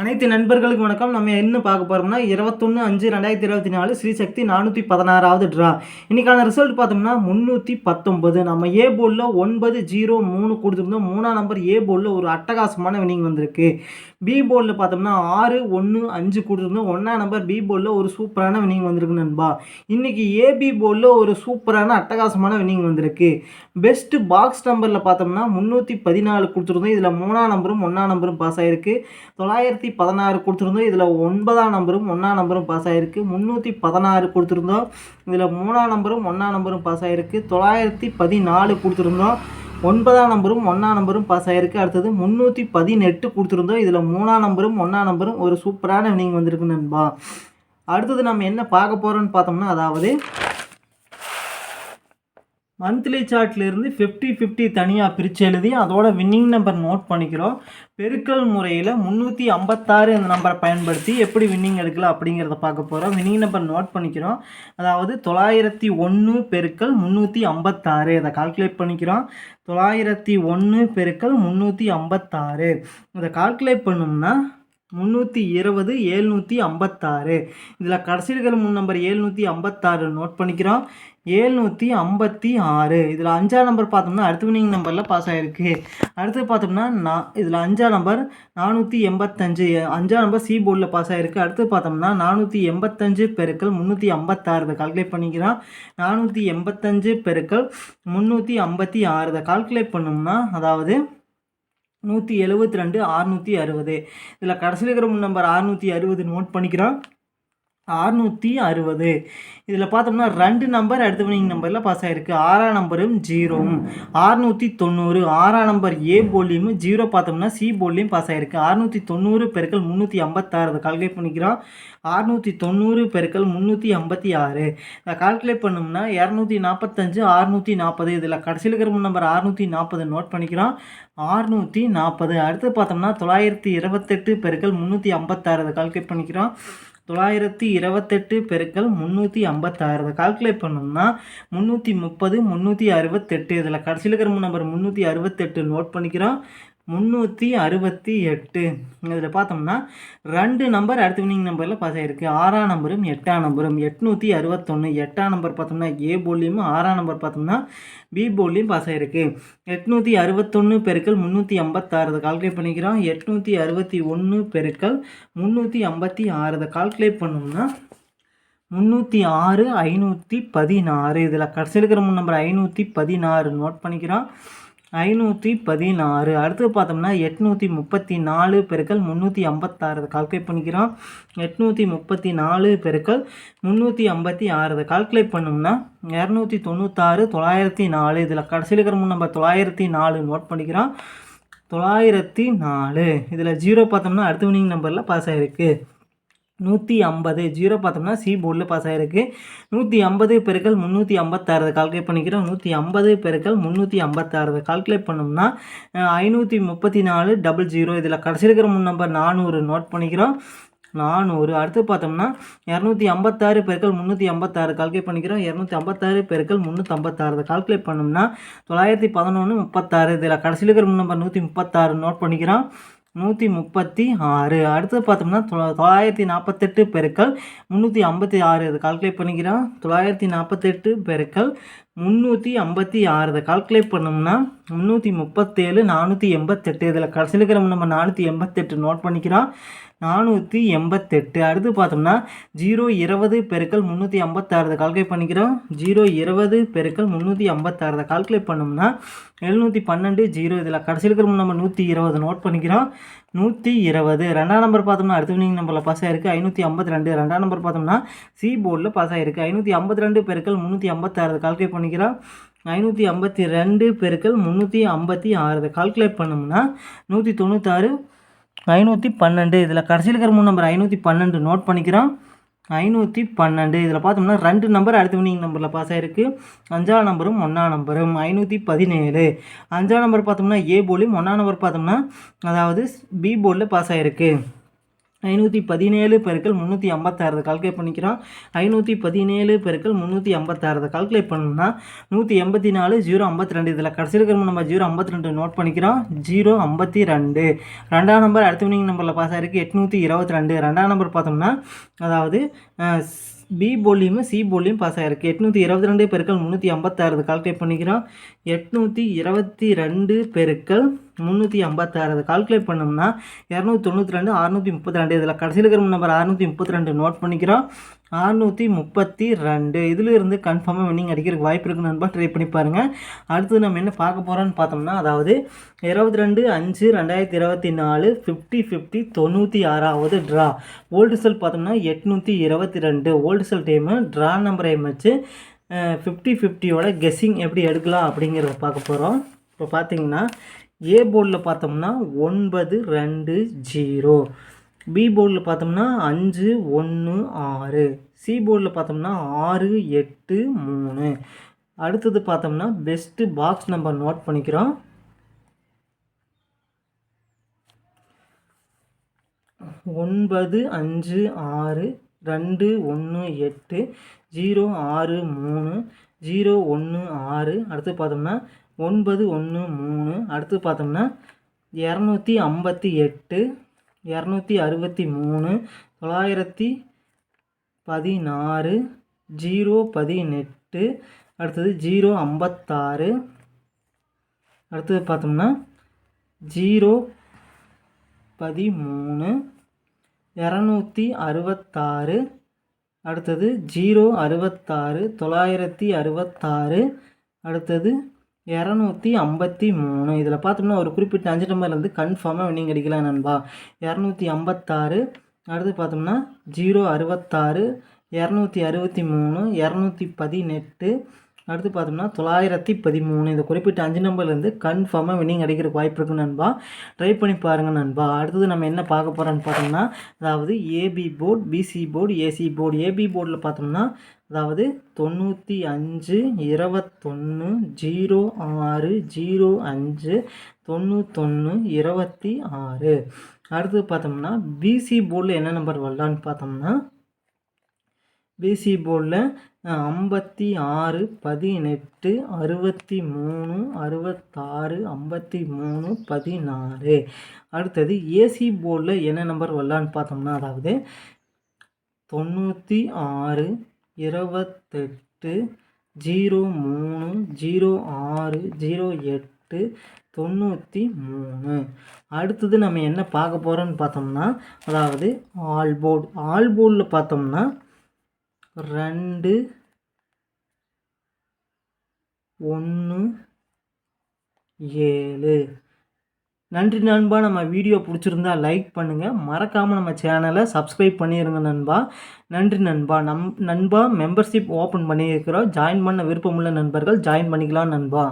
அனைத்து நண்பர்களுக்கு வணக்கம். நம்ம என்ன பார்க்க போகிறோம்னா இருபத்தொன்று அஞ்சு ரெண்டாயிரத்தி இருபத்தி நாலு ஸ்ரீசக்தி நானூற்றி பதினாறாவது ட்ரா இன்றைக்கான ரிசல்ட் பார்த்தோம்னா முந்நூற்றி பத்தொம்பது நம்ம ஏ போர்டில் ஒன்பது ஜீரோ மூணு கொடுத்துருந்தோம். மூணாம் நம்பர் ஏ போர்டில் ஒரு அட்டகாசமான வினிங் வந்திருக்கு. பி போர்டில் பார்த்தோம்னா ஆறு ஒன்று அஞ்சு கொடுத்துருந்தோம். ஒன்றாம் நம்பர் பி போர்டில் ஒரு சூப்பரான வினிங் வந்திருக்கு நண்பா. இன்றைக்கி ஏபி போர்டில் ஒரு சூப்பரான அட்டகாசமான வினிங் வந்திருக்கு. பெஸ்ட்டு பாக்ஸ் நம்பரில் பார்த்தோம்னா முந்நூற்றி பதினாலு கொடுத்துருந்தோம். இதில் மூணாம் நம்பரும் ஒன்றாம் நம்பரும் பாஸ் ஆகிருக்கு தொள்ளாயிரத்தி பதினாறு கொடுத்துருந்தோம். இதில் ஒன்பதாம் நம்பரும் ஒன்றாம் நம்பரும் பாஸ் ஆகிருக்கு முந்நூற்றி பதினாறு கொடுத்துருந்தோம். இதில் மூணாம் நம்பரும் ஒன்றாம் நம்பரும் பாஸ் ஆகிருக்கு தொள்ளாயிரத்தி பதினாலு கொடுத்துருந்தோம். ஒன்பதாம் நம்பரும் ஒன்றாம் நம்பரும் பாஸ் ஆகிருக்கு அடுத்தது முந்நூற்றி பதினெட்டு கொடுத்துருந்தோம். இதில் மூணாம் நம்பரும் ஒன்றாம் நம்பரும் ஒரு சூப்பரான வினிங் வந்திருக்கு நண்பா. அடுத்தது நம்ம என்ன பார்க்க போகிறோம்னு பார்த்தோம்னா அதாவது மந்த்லி சார்ட்லேருந்து ஃபிஃப்டி ஃபிஃப்டி தனியாக பிரித்து எழுதி அதோட வின்னிங் நம்பர் நோட் பண்ணிக்கிறோம். பெருக்கல் முறையில் முந்நூற்றி ஐம்பத்தாறு இந்த நம்பரை பயன்படுத்தி எப்படி வின்னிங் எடுக்கலாம் அப்படிங்கிறத பார்க்க போகிறோம் வின்னிங் நம்பர் நோட் பண்ணிக்கிறோம். அதாவது தொள்ளாயிரத்தி ஒன்று பெருக்கல் முந்நூற்றி ஐம்பத்தாறு. இதை கால்குலேட் பண்ணிக்கிறோம். தொள்ளாயிரத்தி ஒன்று பெருக்கல் முந்நூற்றி ஐம்பத்தாறு. இதை கால்குலேட் பண்ணோம்னா முந்நூற்றி இருபது ஏழ்நூற்றி ஐம்பத்தாறு. இதில் கடைசி இருக்கிற மூணு நம்பர் ஏழ்நூற்றி ஐம்பத்தாறு நோட் பண்ணிக்கிறோம். ஏழ்நூற்றி ஐம்பத்தி ஆறு. இதில் அஞ்சாம் நம்பர் பார்த்தோம்னா அடுத்த வினிங் நம்பரில் பாஸ் ஆகிருக்கு அடுத்து பார்த்தோம்னா நான் இதில் அஞ்சாம் நம்பர் நானூற்றி எண்பத்தஞ்சு. அஞ்சாம் நம்பர் சி போர்டில் பாஸ் ஆகிருக்கு அடுத்து பார்த்தோம்னா நானூற்றி எண்பத்தஞ்சு பெருக்கள் முந்நூற்றி ஐம்பத்தாறு. இதை கால்குலேட் பண்ணிக்கிறோம். நானூற்றி எண்பத்தஞ்சு பெருக்கள் முந்நூற்றி ஐம்பத்தி ஆறு. இதை கால்குலேட் பண்ணோம்னா அதாவது நூற்றி எழுபத்தி ரெண்டு அறுநூற்றி அறுபது. இதில் கடைசியில் இருக்கிற நம்பர் அறுநூற்றி அறுபது நோட் பண்ணிக்கிறோம் அறுநூற்றி அறுபது. இதில் பார்த்தோம்னா ரெண்டு நம்பர் அடுத்த வினிங் நம்பரில் பாஸ் ஆகிருக்கு ஆறாம் நம்பரும் ஜீரோவும். அறுநூற்றி தொண்ணூறு. ஆறாம் நம்பர் ஏ போலியும் ஜீரோ பார்த்தோம்னா சி போலியும் பாஸ் ஆகிருக்கு அறுநூற்றி தொண்ணூறு பெருக்கள் முந்நூற்றி ஐம்பத்தாறு. அதை கால்குலேட் பண்ணிக்கிறோம். அறுநூற்றி தொண்ணூறு பெருக்கள் முந்நூற்றி ஐம்பத்தி ஆறு. இதை கால்குலேட் பண்ணோம்னா இரநூத்தி நாற்பத்தஞ்சு அறுநூற்றி நாற்பது இதில் கடைசியில் இருக்கிற நம்பர் அறுநூற்றி நாற்பது நோட் பண்ணிக்கிறோம். அறுநூற்றி நாற்பது அடுத்து பார்த்தோம்னா தொள்ளாயிரத்தி இருபத்தெட்டு பெருக்கள் முந்நூற்றி ஐம்பத்தாறு. அதை கால்குலேட் பண்ணிக்கிறோம். தொள்ளாயிரத்தி இருபத்தெட்டு பெருக்கள் முந்நூற்றி ஐம்பத்தாறு. இதை கால்குலேட் பண்ணோம்னா முந்நூற்றி முப்பது முந்நூற்றி அறுபத்தெட்டு. இதில் கடைசியில் இருக்கிற நம்பர் முந்நூற்றி அறுபத்தெட்டு நோட் பண்ணிக்கிறோம். முந்நூற்றி அறுபத்தி எட்டு. இதில் பார்த்தோம்னா ரெண்டு நம்பர் அடுத்த வினிங் நம்பரில் பாஸ் ஆகிருக்கு ஆறாம் நம்பரும் எட்டாம் நம்பரும் எட்நூற்றி அறுபத்தொன்று எட்டாம் நம்பர் பார்த்தோம்னா ஏ போலியும் ஆறாம் நம்பர் பார்த்தோம்னா பி போலியும் பாஸ் ஆகிருக்கு எட்நூற்றி அறுபத்தொன்று பெருக்கள் முந்நூற்றி ஐம்பத்தாறு அதை கால்குலேட் பண்ணிக்கிறோம். எட்நூற்றி அறுபத்தி ஒன்று பெருக்கள் முந்நூற்றி ஐம்பத்தி ஆறு அதை கால்குலேட் பண்ணோம்னா முந்நூற்றி ஆறு ஐநூற்றி பதினாறு. இதில் கடைசி இருக்கிற முன் நம்பர் ஐநூற்றி பதினாறு நோட் பண்ணிக்கிறோம். ஐநூற்றி பதினாறு. அடுத்து பார்த்தோம்னா எட்நூற்றி முப்பத்தி நாலு பெருக்கள் முந்நூற்றி ஐம்பத்தாறு. கால்குலேட் பண்ணிக்கிறோம். எட்நூற்றி முப்பத்தி நாலு பெருக்கள் முந்நூற்றி ஐம்பத்தி ஆறு. கால்குலேட் பண்ணோம்னா இரநூத்தி தொண்ணூத்தாறு தொள்ளாயிரத்தி நாலு. இதில் கடைசியில் இருக்கிற நம்ம தொள்ளாயிரத்தி நாலு நோட் பண்ணிக்கிறோம். தொள்ளாயிரத்தி நாலு. இதில் ஜீரோ பார்த்தோம்னா அடுத்த வினிங் நம்பரில் பாஸ் ஆகிருக்கு நூற்றி ஐம்பது. ஜீரோ பார்த்தோம்னா சி போர்டில் பாஸ் ஆகிருக்கு நூற்றி ஐம்பது பெருக்கள் முந்நூற்றி ஐம்பத்தாறு. கால்குலேட் பண்ணிக்கிறோம். நூற்றி ஐம்பது பெருக்கள் முந்நூற்றி ஐம்பத்தாறு. கால்குலேட் பண்ணோம்னா ஐநூற்றி முப்பத்தி நாலு டபுள் ஜீரோ இதில் கடைசி இருக்கிற முன் நம்பர் நானூறு நோட் பண்ணிக்கிறோம். நானூறு. அடுத்து பார்த்தோம்னா இரநூத்தி ஐம்பத்தாறு பெருக்கள் முந்நூற்றி ஐம்பத்தாறு. கால்குலேட் பண்ணிக்கிறோம். இரநூத்தி ஐம்பத்தாறு பெருக்கள் முந்நூற்றி ஐம்பத்தாறு. கால்குலேட் பண்ணோம்னா தொள்ளாயிரத்தி பதினொன்று முப்பத்தாறு. இதில் கடைசியில் இருக்கிற நம்பர் நூற்றி முப்பத்தாறு நோட் பண்ணிக்கிறோம். நூற்றி முப்பத்தி ஆறு. அடுத்து பார்த்தோம்னா தொள்ளாயிரத்தி நாற்பத்தெட்டு பெருக்கள் முந்நூற்றி ஐம்பத்தி ஆறு. இதை கால்குலேட் பண்ணிக்கிறோம். தொள்ளாயிரத்தி நாற்பத்தெட்டு பெருக்கள் முந்நூற்றி ஐம்பத்தி ஆறு இதை கால்குலேட் பண்ணோம்னா முந்நூற்றி முப்பத்தேழு நானூற்றி எண்பத்தெட்டு. இதில் கடைசியில் இருக்கிற நம்ம நானூற்றி எண்பத்தெட்டு நோட் பண்ணிக்கிறோம். நானூற்றி எண்பத்தெட்டு. அடுத்து பார்த்தோம்னா ஜீரோ இருபது பெருக்கள் முந்நூற்றி ஐம்பத்தாறு கால்குலேட் பண்ணிக்கிறோம். ஜீரோ இருபது பெருக்கள் முந்நூற்றி ஐம்பத்தாறு கால்குலேட் பண்ணோம்னா எழுநூற்றி பன்னெண்டு ஜீரோ. இதில் கடைசியில் இருக்கிற நம்ம நூற்றி இருபது நோட் பண்ணிக்கிறோம். நூற்றி இருபது. ரெண்டாம் நம்பர் பார்த்தோம்னா அடுத்த வினிங் நம்பரில் பாஸ் ஆயிருக்கு. ஐநூற்றி ஐம்பத்தி ரெண்டு. ரெண்டாம் நம்பர் பார்த்தோம்னா சி போர்டில் பாஸ் ஆயிருக்கு. ஐநூற்றி ஐம்பத்தி ரெண்டு பெருக்கள் முந்நூற்றி ஐம்பத்தாறு. கால்குலேட் பண்ணிக்கிறோம் ஐநூற்றி ஐம்பத்தி ரெண்டு பெருக்கள் முந்நூற்றி ஐம்பத்தி ஆறு. கால்குலேட் பண்ணோம்னா நூற்றி தொண்ணூத்தாறு ஐநூற்றி பன்னெண்டு. இதில் கடைசியில் இருக்கிற மூணு நம்பர் ஐநூற்றி பன்னெண்டு. நோட் பண்ணிக்கிறோம் ஐநூற்றி பன்னெண்டு. இதில் பார்த்தோம்னா ரெண்டு நம்பர் அடுத்த வினிங் நம்பரில் பாஸ் ஆகிருக்கு அஞ்சாம் நம்பரும் ஒன்றாம் நம்பரும் ஐநூற்றி பதினேழு. அஞ்சாம் நம்பர் பார்த்தோம்னா ஏ போர்ட்லையும் ஒன்றாம் நம்பர் பார்த்தோம்னா அதாவது பி போர்டில் பாஸ் ஆகிருக்கு ஐநூற்றி பதினேழு பெருக்கள் முந்நூற்றி ஐம்பத்தாறு கால்குலேட் பண்ணிக்கிறோம். ஐநூற்றி பதினேழு பெருக்கள் முந்நூற்றி ஐம்பத்தாறு கால்குலேட் பண்ணோம்னா நூற்றி எண்பத்தி நாலு ஜீரோ ஐம்பத்தி ரெண்டு. இதில் கடைசி இருக்கிற நம்ம ஜீரோ ஐம்பத்தி ரெண்டு நோட் பண்ணிக்கிறோம். ஜீரோ ஐம்பத்தி ரெண்டு. ரெண்டாம் நம்பர் அடுத்த வினிங் நம்பரில் பாஸ் ஆகிருக்கு எட்நூற்றி இருபத்தி ரெண்டு. ரெண்டாம் நம்பர் பார்த்தோம்னா அதாவது பி போலியும் சி போலியும் பாஸ் ஆகிருக்கு எட்நூற்றி இருபத்தி ரெண்டு பெருக்கள் முந்நூற்றி ஐம்பத்தாறு கால்குலேட் பண்ணிக்கிறோம். எட்நூற்றி இருபத்தி ரெண்டு பெருக்கள் முந்நூற்றி ஐம்பத்தாறு. கால்குலேட் பண்ணோம்னா இரநூத்தி தொண்ணூற்றி ரெண்டு அறுநூற்றி முப்பத்தி ரெண்டு. இதில் கடைசியில் இருக்கிற நம்பர் அறுநூற்றி முப்பத்தி ரெண்டு நோட் பண்ணிக்கிறோம். அறுநூற்றி முப்பத்தி ரெண்டு. இதிலிருந்து கன்ஃபார்மாக வின்னிங் அடிக்கிறதுக்கு வாய்ப்பு இருக்கு நண்பா. ட்ரை பண்ணி பாருங்கள் அடுத்து நம்ம என்ன பார்க்க போகிறோம்னு பார்த்தோம்னா அதாவது இருபத்தி ரெண்டு அஞ்சு ரெண்டாயிரத்தி இருபத்தி நாலு ஃபிஃப்டி ஃபிஃப்டி தொண்ணூற்றி ஆறாவது ட்ரா ஓல்டு செல் பார்த்தோம்னா எட்நூற்றி இருபத்தி ரெண்டு. ஓல்டு செல் டைமு ட்ரா நம்பரை வச்சு ஃபிஃப்டி ஃபிஃப்டியோட கெஸ்ஸிங் எப்படி எடுக்கலாம் அப்படிங்கிறத பார்க்க போகிறோம் இப்போ பார்த்தீங்கன்னா ஏ போர்டில் பார்த்தோம்னா ஒன்பது ரெண்டு ஜீரோ. பி போர்டில் பார்த்தோம்னா அஞ்சு ஒன்று ஆறு. சி போர்டில் பார்த்தோம்னா ஆறு எட்டு மூணு. அடுத்தது பார்த்தோம்னா பெஸ்ட்டு பாக்ஸ் நம்பர் நோட் பண்ணிக்கிறோம். ஒன்பது அஞ்சு ஆறு ரெண்டு ஒன்று எட்டு ஜீரோ ஆறு மூணு. ஜீரோ ஒன்று ஆறு அடுத்து பார்த்தோம்னா ஒன்பது ஒன்று மூணு அடுத்து பார்த்தோம்னா இரநூத்தி ஐம்பத்தி எட்டு இரநூத்தி அறுபத்தி மூணு தொள்ளாயிரத்தி பதினாறு ஜீரோ பதினெட்டு அடுத்தது ஜீரோ ஐம்பத்தாறு அடுத்தது பார்த்தோம்னா ஜீரோ பதிமூணு இரநூத்தி அறுபத்தாறு அடுத்தது ஜீரோ அறுபத்தாறு தொள்ளாயிரத்தி அறுபத்தாறு அடுத்தது இரநூத்தி ஐம்பத்தி மூணு. இதில் பார்த்தோம்னா ஒரு குறிப்பிட்ட அஞ்சு நம்பர்லேருந்து கன்ஃபார்மாக வின்னிங் அடிக்கலாம் நண்பா. இரநூத்தி ஐம்பத்தாறு அடுத்து பார்த்தோம்னா ஜீரோ அறுபத்தாறு இரநூத்தி அறுபத்தி மூணு இரநூத்தி பதினெட்டு அடுத்து பார்த்தோம்னா தொள்ளாயிரத்தி பதிமூணு. இந்த குறிப்பிட்ட அஞ்சு நம்பர்லேருந்து கன்ஃபார்மாக வின்னிங் அடிக்கிற வாய்ப்பு இருக்கு நண்பா. ட்ரை பண்ணி பாருங்கள் நண்பா. அடுத்தது நம்ம என்ன பார்க்க போகிறோன்னு பார்த்தோம்னா அதாவது AP board PC board AC board AP போர்டில் பார்த்தோம்னா அதாவது தொண்ணூற்றி அஞ்சு இருபத்தொன்று ஜீரோ ஆறு ஜீரோ அஞ்சு தொண்ணூத்தொன்று இருபத்தி ஆறு. அடுத்து பார்த்தோம்னா பிசி போர்டில் என்ன நம்பர் வரலான்னு பார்த்தோம்னா பிசி போர்டில் ஐம்பத்தி ஆறு பதினெட்டு அறுபத்தி மூணு அறுபத்தாறு ஐம்பத்தி மூணு பதினாறு. அடுத்தது ஏசி போர்டில் என்ன நம்பர் வரலான்னு பார்த்தோம்னா அதாவது தொண்ணூற்றி ஆறு இருபத்தெட்டு ஜீரோ மூணு ஜீரோ ஆறு ஜீரோ எட்டு தொண்ணூற்றி மூணு. அடுத்தது நம்ம என்ன பார்க்க போகிறோன்னு பார்த்தோம்னா அதாவது ஆல்போர்டு ஆல்போர்டில் பார்த்தோம்னா ரெண்டு ஒன்று ஏழு. நன்றி நண்பா. நம்ம வீடியோ பிடிச்சிருந்தா லைக் பண்ணுங்கள் மறக்காமல் நம்ம சேனலை சப்ஸ்கிரைப் பண்ணிடுங்க நண்பா. நன்றி நண்பா. நம் நண்பா மெம்பர்ஷிப் ஓப்பன் பண்ணியிருக்கிறோம். ஜாயின் பண்ண விருப்பமுள்ள நண்பர்கள் ஜாயின் பண்ணிக்கலாம் நண்பா.